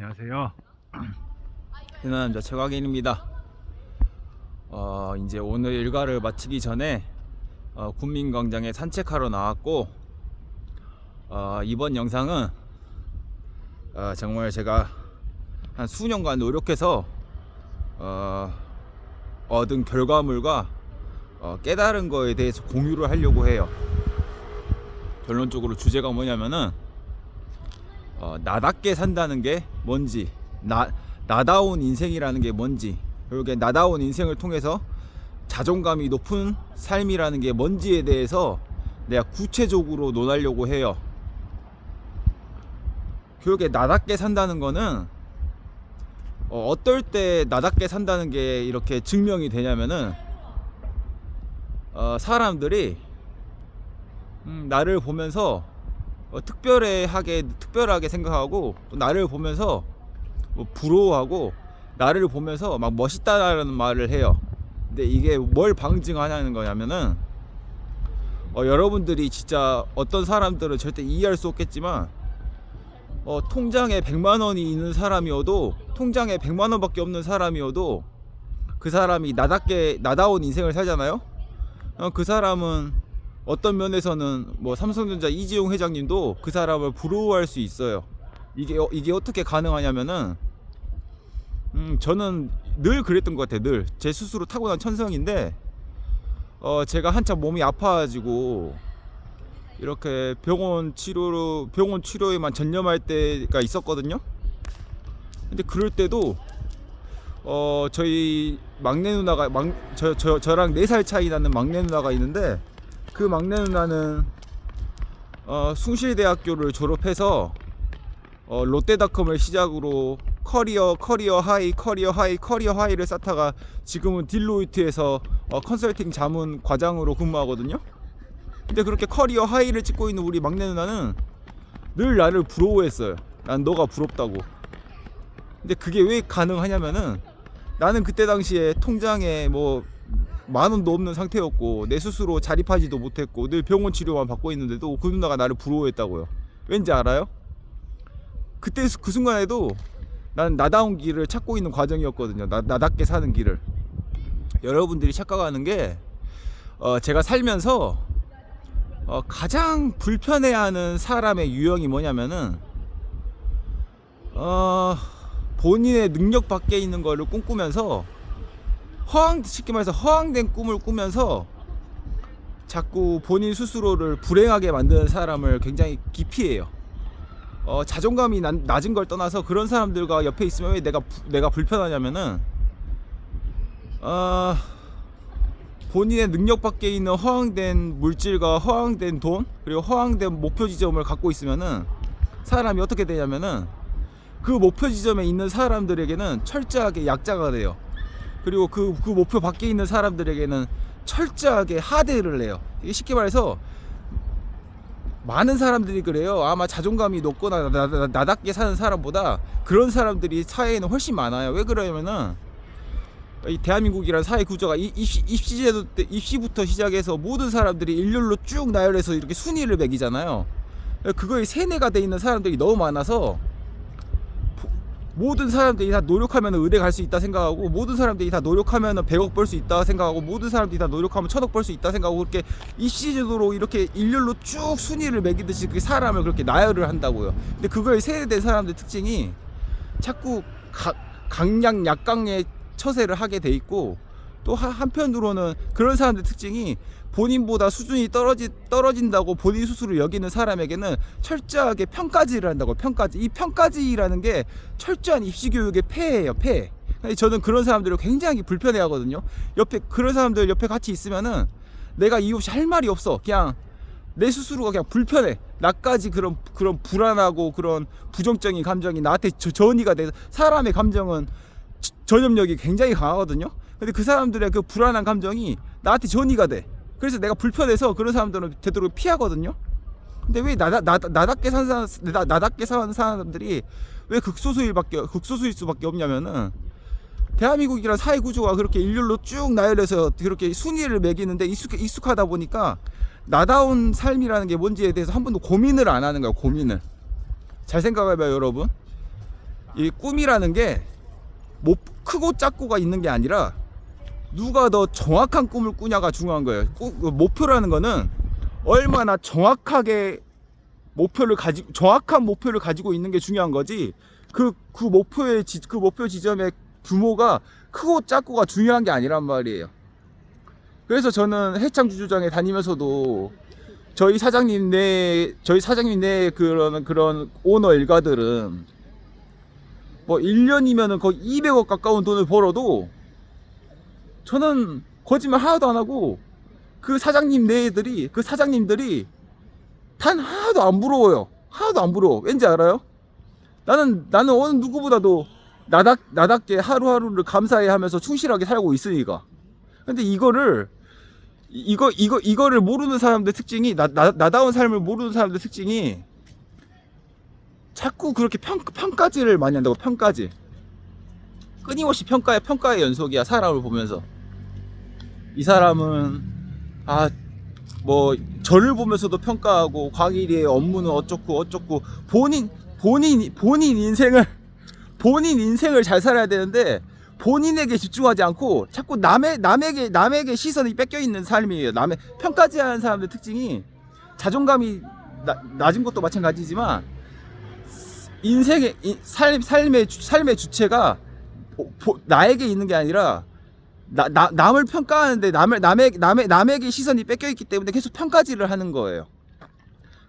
안녕하세요. 흔한 남자 최광인입니다. 어, 이제 오늘 일과를 마치기 전에 어, 군민광장에 산책하러 나왔고 어, 이번 영상은 어, 정말 제가 한 수년간 노력해서 어, 얻은 결과물과 어, 깨달은 거에 대해서 공유를 하려고 해요. 결론적으로 주제가 뭐냐면은 어, 나답게 산다는 게 뭔지 나 나다운 인생이라는 게 뭔지 그리고 나다운 인생을 통해서 자존감이 높은 삶이라는 게 뭔지에 대해서 내가 구체적으로 논하려고 해요. 그렇게 나답게 산다는 거는 어, 어떨 때 나답게 산다는 게 이렇게 증명이 되냐면은 어, 사람들이 음, 나를 보면서 어, 특별하게 특별하게 생각하고 또 나를 보면서 뭐 부러워하고 나를 보면서 막 멋있다라는 말을 해요. 근데 이게 뭘 방증하냐는 거냐면은 어, 여러분들이 진짜 어떤 사람들은 절대 이해할 수 없겠지만 어, 통장에 100만 원이 있는 사람이어도 통장에 100만 원밖에 없는 사람이어도 그 사람이 나답게 나다운 인생을 살잖아요. 어, 그 사람은 어떤 면에서는 뭐 삼성전자 이지용 회장님도 그 사람을 부러워할 수 있어요. 이게 어- 이게 어떻게 가능하냐면은 음 저는 늘 그랬던 것 같아요. 늘 제 스스로 타고난 천성인데 어 제가 한참 몸이 아파가지고 이렇게 병원 치료로 병원 치료에만 전념할 때가 있었거든요. 근데 그럴 때도 어 저희 막내 누나가 막 저 저, 저랑 4살 차이 나는 막내 누나가 있는데 그 막내 누나는 어, 숭실대학교를 졸업해서 어, 롯데닷컴을 시작으로 커리어 커리어 하이 커리어 하이 커리어 하이를 쌓다가 지금은 딜로이트에서 어, 컨설팅 자문 과장으로 근무하거든요. 근데 그렇게 커리어 하이를 찍고 있는 우리 막내 누나는 늘 나를 부러워했어요. 난 너가 부럽다고. 근데 그게 왜 가능하냐면은 나는 그때 당시에 통장에 뭐 만 원도 없는 상태였고 내 스스로 자립하지도 못했고 늘 병원 치료만 받고 있는데도 그 누나가 나를 부러워했다고요. 왠지 알아요? 그때 수- 그 순간에도 난 나다운 길을 찾고 있는 과정이었거든요. 나, 나답게 사는 길을. 여러분들이 착각하는 게 어, 제가 살면서 어, 가장 불편해하는 사람의 유형이 뭐냐면은 어, 본인의 능력 밖에 있는 거를 꿈꾸면서 허황 쉽게 말해서 허황된 꿈을 꾸면서 자꾸 본인 스스로를 불행하게 만드는 사람을 굉장히 기피해요. 어, 자존감이 난- 낮은 걸 떠나서 그런 사람들과 옆에 있으면 왜 내가 부- 내가 불편하냐면은 어, 본인의 능력 밖에 있는 허황된 물질과 허황된 돈 그리고 허황된 목표 지점을 갖고 있으면은 사람이 어떻게 되냐면은 그 목표 지점에 있는 사람들에게는 철저하게 약자가 돼요. 그리고 그, 그 목표 밖에 있는 사람들에게는 철저하게 하대를 해요. 이게 쉽게 말해서 많은 사람들이 그래요. 아마 자존감이 높거나 나, 나, 나 답게 사는 사람보다 그런 사람들이 사회에는 훨씬 많아요. 왜 그러냐면은 이 대한민국이라는 사회 구조가 이- 입시, 입시제도 때 입시부터 시작해서 모든 사람들이 일렬로 쭉 나열해서 이렇게 순위를 매기잖아요. 그거에 세뇌가 돼 있는 사람들이 너무 많아서 모든 사람들이 다 노력하면 의대 갈 수 있다 생각하고 모든 사람들이 다 노력하면 100억 벌 수 있다 생각하고 모든 사람들이 다 노력하면 1000억 벌 수 있다 생각하고 그렇게 입시제도로 이렇게 일렬로 쭉 순위를 매기듯이 그 사람을 그렇게 나열을 한다고요. 근데 그거에 세뇌된 사람들 특징이 자꾸 가, 강약 약강의 처세를 하게 돼 있고 또 하- 한편으로는 그런 사람들 특징이 본인보다 수준이 떨어지, 떨어진다고 본인 스스로 여기는 사람에게는 철저하게 평가지를 한다고 평가지. 이 평가지라는 게 철저한 입시 교육의 폐예요 폐. 근데 저는 그런 사람들을 굉장히 불편해 하거든요. 옆에 그런 사람들 옆에 같이 있으면은 내가 이유 없이 할 말이 없어. 그냥 내 스스로가 그냥 불편해. 나까지 그런 그런 불안하고 그런 부정적인 감정이 나한테 저, 전이가 돼서 사람의 감정은 저- 전염력이 굉장히 강하거든요. 근데 그 사람들의 그 불안한 감정이 나한테 전이가 돼. 그래서 내가 불편해서 그런 사람들은 되도록 피하거든요. 근데 왜 나다, 나, 나답게 사는 사람, 나, 나답게 사는 사람들이 왜 극소수일밖에 극소수일 수밖에 없냐면은 대한민국이란 사회 구조가 그렇게 일렬로 쭉 나열해서 그렇게 순위를 매기는데 익숙, 익숙하다 보니까 나다운 삶이라는 게 뭔지에 대해서 한 번도 고민을 안 하는 거야 고민을 잘 생각해봐요 여러분 이 꿈이라는 게 뭐 크고 작고가 있는 게 아니라 누가 더 정확한 꿈을 꾸냐가 중요한 거예요. 꾸- 그 목표라는 거는 얼마나 정확하게 목표를 가지 정확한 목표를 가지고 있는 게 중요한 거지. 그그 목표의 지, 그 목표 지점의 규모가 크고 작고가 중요한 게 아니란 말이에요. 그래서 저는 해창 주주장에 다니면서도 저희 사장님 내 저희 사장님 내 그런 그런 오너 일가들은 뭐 1년이면은 거의 200억 가까운 돈을 벌어도 저는 거짓말 하나도 안 하고 그 사장님 내들이 그 사장님들이 단 하나도 안 부러워요. 하나도 안 부러워. 왠지 알아요? 나는 나는 어느 누구보다도 나답 나답게 하루하루를 감사해 하면서 충실하게 살고 있으니까. 근데 이거를 이- 이거 이거 이거를 모르는 사람들 특징이 나, 나 나다운 삶을 모르는 사람들 특징이 자꾸 그렇게 평 평가질을 많이 한다고 평가질. 끊임없이 평가의 평가의 연속이야 사람을 보면서 이 사람은 아 뭐 저를 보면서도 평가하고 광일이의 업무는 어쩌고 어쩌고 본인 본인 본인 인생을 본인 인생을 잘 살아야 되는데 본인에게 집중하지 않고 자꾸 남의 남에게 남에게 시선이 뺏겨 있는 삶이에요. 남의 평가지 하는 사람들 특징이 자존감이 나- 낮은 것도 마찬가지지만 인생의 이- 삶 삶의 주- 삶의 주체가 나에게 있는 게 아니라 나, 나, 남을 평가하는데 남을 남의 남의 남에게 시선이 뺏겨 있기 때문에 계속 평가질을 하는 거예요.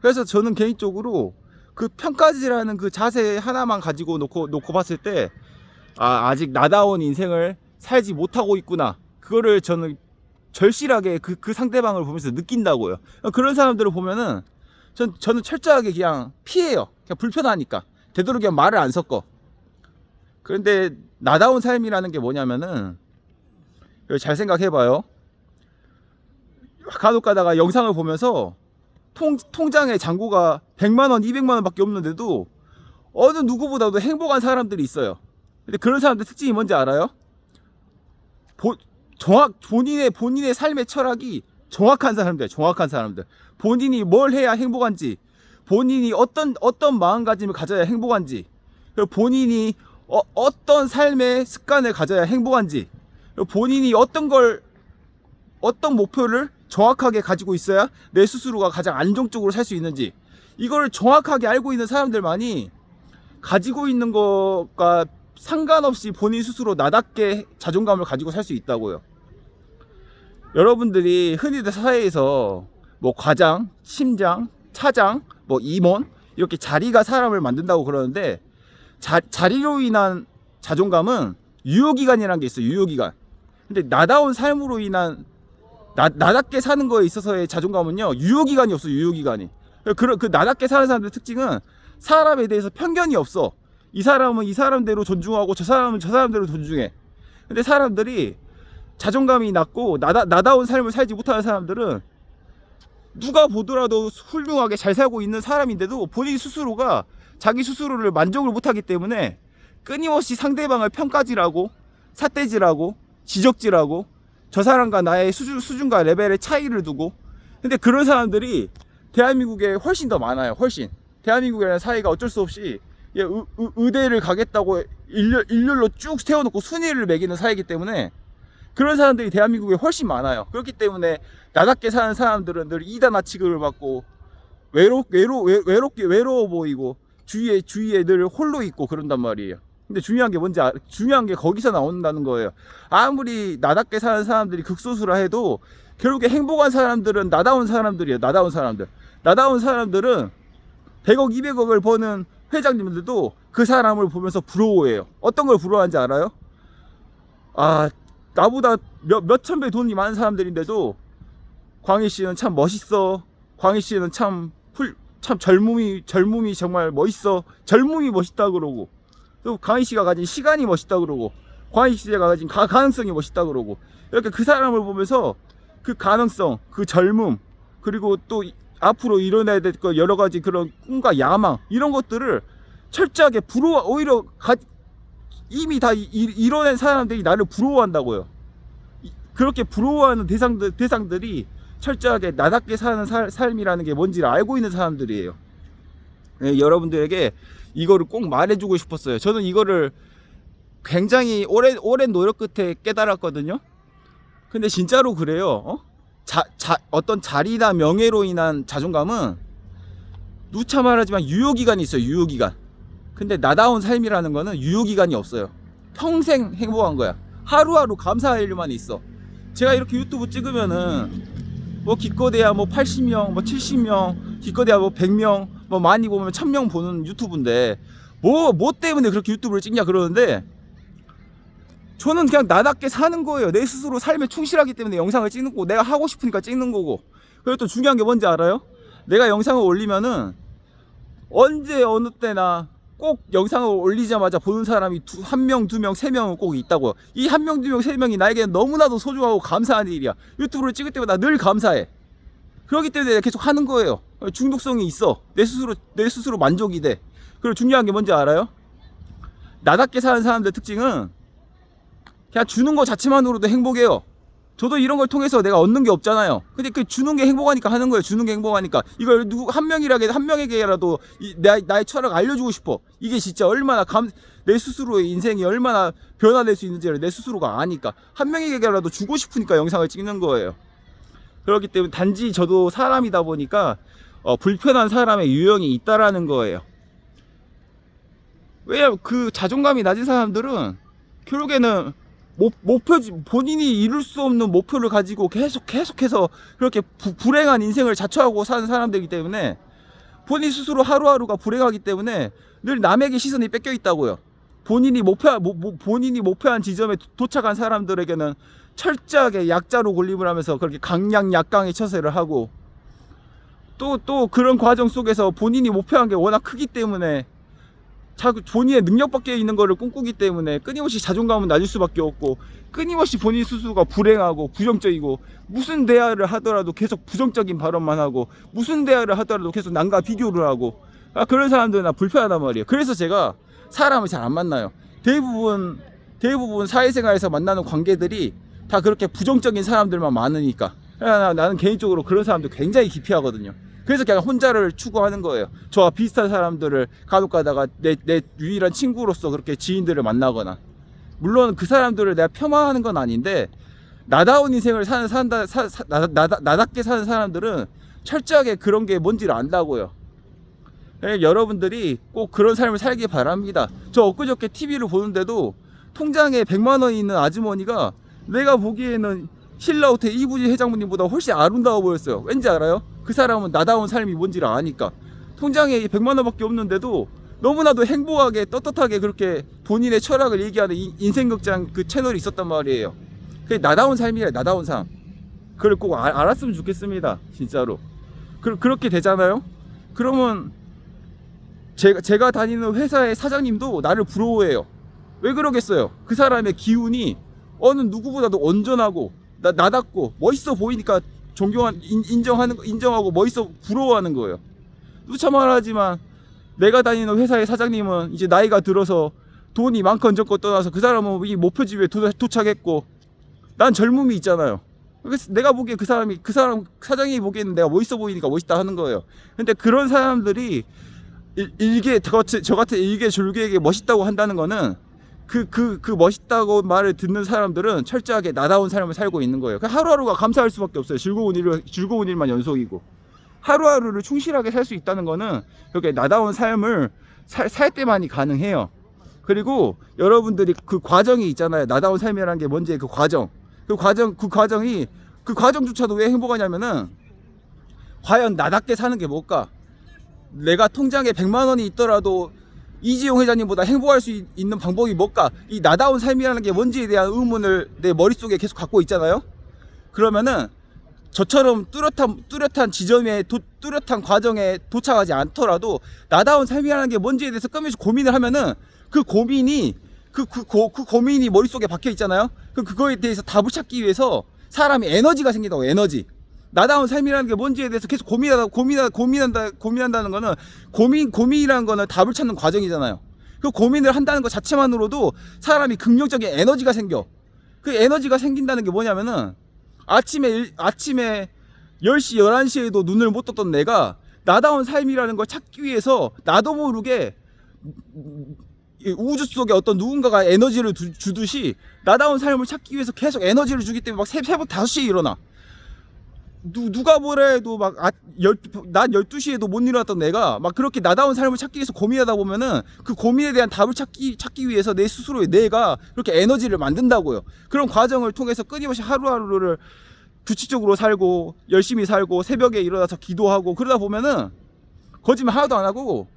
그래서 저는 개인적으로 그 평가질하는 그 자세 하나만 가지고 놓고 놓고 봤을 때 아, 아직 나다운 인생을 살지 못하고 있구나. 그거를 저는 절실하게 그, 그 상대방을 보면서 느낀다고요. 그런 사람들을 보면은 전, 저는 철저하게 그냥 피해요. 그냥 불편하니까. 되도록이면 말을 안 섞어. 그런데 나다운 삶이라는 게 뭐냐면은 잘 생각해봐요. 간혹 가다가 영상을 보면서 통, 통장에 잔고가 100만원, 200만원 밖에 없는데도 어느 누구보다도 행복한 사람들이 있어요. 근데 그런 사람들 특징이 뭔지 알아요? 보, 정확, 본인의, 본인의 삶의 철학이 정확한 사람들, 정확한 사람들. 본인이 뭘 해야 행복한지, 본인이 어떤, 어떤 마음가짐을 가져야 행복한지, 본인이 어, 어떤 삶의 습관을 가져야 행복한지, 본인이 어떤 걸, 어떤 목표를 정확하게 가지고 있어야 내 스스로가 가장 안정적으로 살 수 있는지, 이거를 정확하게 알고 있는 사람들만이 가지고 있는 것과 상관없이 본인 스스로 나답게 자존감을 가지고 살 수 있다고요. 여러분들이 흔히들 사회에서 뭐 과장, 심장, 차장, 뭐 임원 이렇게 자리가 사람을 만든다고 그러는데 자, 자리로 인한 자존감은 유효기간이라는 게 있어요. 유효기간. 근데 나다운 삶으로 인한 나, 나답게 사는 거에 있어서의 자존감은요 유효기간이 없어 유효기간이. 그, 그 나답게 사는 사람들 특징은 사람에 대해서 편견이 없어. 이 사람은 이 사람대로 존중하고 저 사람은 저 사람대로 존중해. 근데 사람들이 자존감이 낮고 나다, 나다운 삶을 살지 못하는 사람들은 누가 보더라도 훌륭하게 잘 살고 있는 사람인데도 본인 스스로가 자기 스스로를 만족을 못하기 때문에 끊임없이 상대방을 평가질하고 삿대질하고 지적질하고 저 사람과 나의 수준, 수준과 레벨의 차이를 두고. 근데 그런 사람들이 대한민국에 훨씬 더 많아요 훨씬. 대한민국이라는 사회가 어쩔 수 없이 예, 의, 의- 의 대를 가겠다고 일렬, 일렬로 쭉 세워놓고 순위를 매기는 사회이기 때문에 그런 사람들이 대한민국에 훨씬 많아요. 그렇기 때문에 나답게 사는 사람들은 늘 이단아 취급을 받고 외로, 외로, 외, 외롭게 외로워 보이고 주위에 주위에 늘 홀로 있고 그런단 말이에요 근데 중요한 게 뭔지 알, 중요한 게 거기서 나온다는 거예요 아무리 나답게 사는 사람들이 극소수라 해도 결국에 행복한 사람들은 나다운 사람들이에요. 나다운 사람들. 나다운 사람들은 100억, 200억을 버는 회장님들도 그 사람을 보면서 부러워해요. 어떤 걸 부러워하는지 알아요? 아, 나보다 몇, 몇천 배 돈이 많은 사람들인데도 광희 씨는 참 멋있어. 광희 씨는 참 훌, 참 젊음이, 젊음이 정말 멋있어. 젊음이 멋있다 그러고. 또 광희 씨가 가진 시간이 멋있다 그러고. 광희 씨가 가진 가, 가능성이 멋있다 그러고. 이렇게 그 사람을 보면서 그 가능성, 그 젊음, 그리고 또 이- 앞으로 이뤄내야 될거 여러 가지 그런 꿈과 야망 이런 것들을 철저하게 부러워 오히려 가, 이미 다 이뤄낸 사람들이 나를 부러워한다고요. 이- 그렇게 부러워하는 대상들 대상들이 철저하게 나답게 사는 살, 삶이라는 게 뭔지를 알고 있는 사람들이에요. 예, 여러분들에게 이거를 꼭 말해주고 싶었어요. 저는 이거를 굉장히 오래 오랜 노력 끝에 깨달았거든요. 근데 진짜로 그래요. 어? 자, 자, 어떤 자리나 명예로 인한 자존감은 누차 말하지만 유효기간이 있어요. 유효기간. 근데 나다운 삶이라는 거는 유효기간이 없어요. 평생 행복한 거야. 하루하루 감사할 일만 있어. 제가 이렇게 유튜브 찍으면은 뭐 기껏해야 뭐 80명, 뭐 70명, 기껏해야 뭐 100명, 뭐 많이 보면 1000명 보는 유튜브인데 뭐, 뭐 때문에 그렇게 유튜브를 찍냐 그러는데 저는 그냥 나답게 사는 거예요. 내 스스로 삶에 충실하기 때문에 영상을 찍는 거고 내가 하고 싶으니까 찍는 거고 그리고 또 중요한 게 뭔지 알아요? 내가 영상을 올리면은 언제 어느 때나 꼭 영상을 올리자마자 보는 사람이 두, 한 명, 두 명, 세 명은 꼭 있다고요. 이 한 명, 두 명, 세 명이 나에게는 너무나도 소중하고 감사한 일이야. 유튜브를 찍을 때마다 늘 감사해. 그렇기 때문에 내가 계속 하는 거예요. 중독성이 있어. 내 스스로, 내 스스로 만족이 돼. 그리고 중요한 게 뭔지 알아요? 나답게 사는 사람들 특징은 그냥 주는 거 자체만으로도 행복해요. 저도 이런 걸 통해서 내가 얻는 게 없잖아요. 근데 그 주는 게 행복하니까 하는 거예요. 주는 게 행복하니까. 이걸 누구 한 명이라게 한 명에게라도 이, 나, 나의 철학 알려주고 싶어. 이게 진짜 얼마나 감, 내 스스로의 인생이 얼마나 변화될 수 있는지를 내 스스로가 아니까. 한 명에게라도 주고 싶으니까 영상을 찍는 거예요. 그렇기 때문에 단지 저도 사람이다 보니까 어, 불편한 사람의 유형이 있다라는 거예요. 왜냐면 그 자존감이 낮은 사람들은 결국에는 목, 목표 본인이 이룰 수 없는 목표를 가지고 계속 계속해서 그렇게 부, 불행한 인생을 자처하고 사는 사람들이기 때문에 본인 스스로 하루하루가 불행하기 때문에 늘 남에게 시선이 뺏겨 있다고요. 본인이 목표 모, 모, 본인이 목표한 지점에 도- 도착한 사람들에게는 철저하게 약자로 군림을 하면서 그렇게 강약 약강의 처세를 하고 또또 그런 과정 속에서 본인이 목표한 게 워낙 크기 때문에 자꾸 본인의 능력 밖에 있는 거를 꿈꾸기 때문에 끊임없이 자존감은 낮을 수밖에 없고 끊임없이 본인 스스로가 불행하고 부정적이고 무슨 대화를 하더라도 계속 부정적인 발언만 하고 무슨 대화를 하더라도 계속 남과 비교를 하고 아, 그런 사람들은 나 불편하단 말이에요. 그래서 제가 사람을 잘 안 만나요. 대부분 대부분 사회생활에서 만나는 관계들이 다 그렇게 부정적인 사람들만 많으니까 나, 나는 개인적으로 그런 사람들 굉장히 기피하거든요. 그래서 그냥 혼자를 추구하는 거예요. 저와 비슷한 사람들을 간혹 가다가 내, 내 유일한 친구로서 그렇게 지인들을 만나거나. 물론 그 사람들을 내가 폄하하는 건 아닌데, 나다운 인생을 사는, 산다, 사, 사, 나, 나, 나답게 사는 사람들은 철저하게 그런 게 뭔지를 안다고요. 예, 여러분들이 꼭 그런 삶을 살기 바랍니다. 저 엊그저께 TV를 보는데도 통장에 100만 원이 있는 아주머니가 내가 보기에는 신라호텔 이부지 회장님보다 훨씬 아름다워 보였어요. 왠지 알아요? 그 사람은 나다운 삶이 뭔지를 아니까. 통장에 100만 원밖에 없는데도 너무나도 행복하게 떳떳하게 그렇게 본인의 철학을 얘기하는 이- 인생극장 그 채널이 있었단 말이에요. 그게 나다운 삶이래, 나다운 삶. 그걸 꼭 알, 알았으면 좋겠습니다. 진짜로. 그, 그렇게 되잖아요? 그러면 제가, 제가 다니는 회사의 사장님도 나를 부러워해요. 왜 그러겠어요? 그 사람의 기운이 어느 누구보다도 온전하고 나, 나답고 멋있어 보이니까 존경한 인, 인정하는 거- 인정하고 멋있어 부러워하는 거예요. 누차 말하지만 내가 다니는 회사의 사장님은 이제 나이가 들어서 돈이 많건 적건 떠나서 그 사람은 이 목표지에 도, 도착했고 난 젊음이 있잖아요. 그래서 내가 보기에 그 사람이 그 사람 사장이 보기에는 내가 멋있어 보이니까 멋있다 하는 거예요. 근데 그런 사람들이 일- 일개 저 같은 저 같은 일개 졸개에게 멋있다고 한다는 거는 그그 그 멋있다고 말을 듣는 사람들은 철저하게 나다운 삶을 살고 있는 거예요. 그 하루하루가 감사할 수밖에 없어요. 즐거운 일 즐거운 일만 연속이고 하루하루를 충실하게 살 수 있다는 거는 그렇게 나다운 삶을 살, 살 때만이 가능해요. 그리고 여러분들이 그 과정이 있잖아요. 나다운 삶이라는 게 뭔지 그 과정. 그 과정 그 과정이 그 과정조차도 왜 행복하냐면은 과연 나답게 사는 게 뭘까? 내가 통장에 100만 원이 있더라도 이지용 회장님보다 행복할 수 있- 있는 방법이 뭘까? 이 나다운 삶이라는 게 뭔지에 대한 의문을 내 머릿속에 계속 갖고 있잖아요. 그러면은 저처럼 뚜렷한 뚜렷한 지점에 도, 뚜렷한 과정에 도착하지 않더라도 나다운 삶이라는 게 뭔지에 대해서 끊임없이 고민을 하면은 그 고민이 그, 그, 고, 그 고민이 머릿속에 박혀 있잖아요. 그 그거에 대해서 답을 찾기 위해서 사람이 에너지가 생긴다고 에너지. 나다운 삶이라는 게 뭔지에 대해서 계속 고민하다 고민하 고민한다 고민한다는 거는 고민 고민이라는 거는 답을 찾는 과정이잖아요. 그 고민을 한다는 것 자체만으로도 사람이 긍정적인 에너지가 생겨. 그 에너지가 생긴다는 게 뭐냐면은 아침에 일- 아침에 10시 11시에도 눈을 못 떴던 내가 나다운 삶이라는 걸 찾기 위해서 나도 모르게 이 우주 속에 어떤 누군가가 에너지를 두- 주듯이 나다운 삶을 찾기 위해서 계속 에너지를 주기 때문에 막 새, 새벽 5시에 일어나. 누, 누가 뭐라 해도 막, 아, 열, 낮 12시에도 못 일어났던 내가 막 그렇게 나다운 삶을 찾기 위해서 고민하다 보면은 그 고민에 대한 답을 찾기, 찾기 위해서 내 스스로의 내가 그렇게 에너지를 만든다고요. 그런 과정을 통해서 끊임없이 하루하루를 규칙적으로 살고, 열심히 살고, 새벽에 일어나서 기도하고, 그러다 보면은 거짓말 하나도 안 하고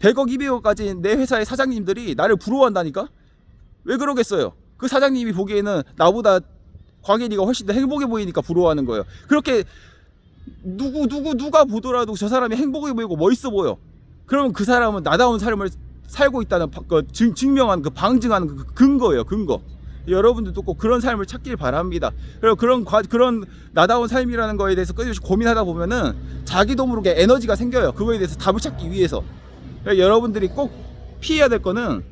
100억, 200억까지 내 회사의 사장님들이 나를 부러워한다니까? 왜 그러겠어요? 그 사장님이 보기에는 나보다 광일이가 훨씬 더 행복해 보이니까 부러워하는 거예요. 그렇게 누구 누구 누가 보더라도 저 사람이 행복해 보이고 멋있어 보여. 그러면 그 사람은 나다운 삶을 살고 있다는 바- 그 증, 증명한 그 방증하는 그 근거예요. 근거. 여러분들도 꼭 그런 삶을 찾길 바랍니다. 그리고 그런 과, 그런 나다운 삶이라는 거에 대해서 끊임없이 고민하다 보면은 자기도 모르게 에너지가 생겨요. 그거에 대해서 답을 찾기 위해서. 여러분들이 꼭 피해야 될 거는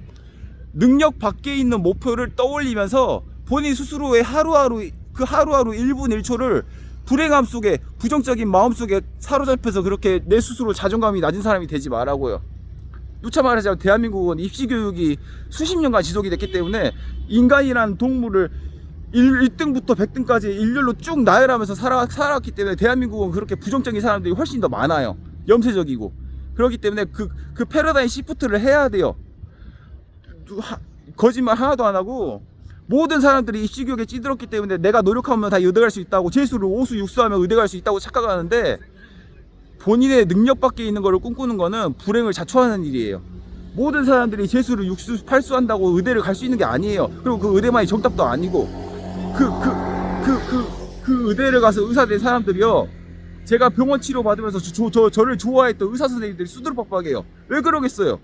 능력 밖에 있는 목표를 떠올리면서 본인 스스로의 하루하루 그 하루하루 1분 1초를 불행함 속에 부정적인 마음 속에 사로잡혀서 그렇게 내 스스로 자존감이 낮은 사람이 되지 말라고요. 누차 말하자면 대한민국은 입시 교육이 수십 년간 지속이 됐기 때문에 인간이란 동물을 1, 등부터 100등까지 일렬로 쭉 나열하면서 살아, 살았기 때문에 대한민국은 그렇게 부정적인 사람들이 훨씬 더 많아요. 염세적이고. 그렇기 때문에 그, 그 패러다임 시프트를 해야 돼요. 거짓말 하나도 안 하고 모든 사람들이 입시 교육에 찌들었기 때문에 내가 노력하면 다 의대 갈 수 있다고 재수를 오수 육수하면 의대 갈 수 있다고 착각하는데 본인의 능력 밖에 있는 거를 꿈꾸는 거는 불행을 자초하는 일이에요. 모든 사람들이 재수를 육수 팔수한다고 의대를 갈 수 있는 게 아니에요. 그리고 그 의대만이 정답도 아니고 그 그 그 그 그 의대를 가서 의사 된 사람들이요. 제가 병원 치료 받으면서 저, 저 저를 좋아했던 의사 선생님들이 수두룩박박해요. 왜 그러겠어요?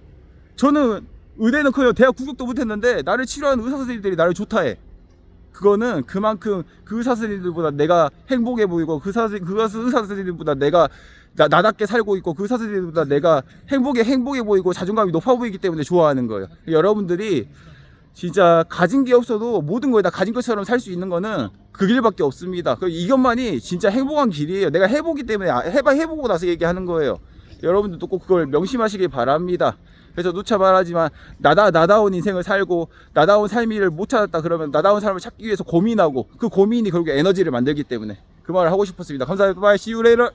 저는 의대는커녕 대학 구격도 못했는데 나를 치료하는 의사 선생님들이 나를 좋다해. 그거는 그만큼 그 의사 선생님들보다 내가 행복해 보이고 그 선생님 그 의사 선생님보다 내가 나, 나답게 살고 있고 그 의사 선생님보다 내가 행복해 행복해 보이고 자존감이 높아 보이기 때문에 좋아하는 거예요. 여러분들이 진짜 가진 게 없어도 모든 걸다 가진 것처럼 살 수 있는 거는 그 길밖에 없습니다. 그 이것만이 진짜 행복한 길이에요. 내가 해보기 때문에 아- 해봐 해보고 나서 얘기하는 거예요. 여러분들도 꼭 그걸 명심하시길 바랍니다. 그래서 누차 말하지만 나다 나다운 인생을 살고 나다운 삶을 못 찾았다 그러면 나다운 삶을 찾기 위해서 고민하고 그 고민이 결국 에너지를 만들기 때문에 그 말을 하고 싶었습니다. 감사합니다. 바이 later.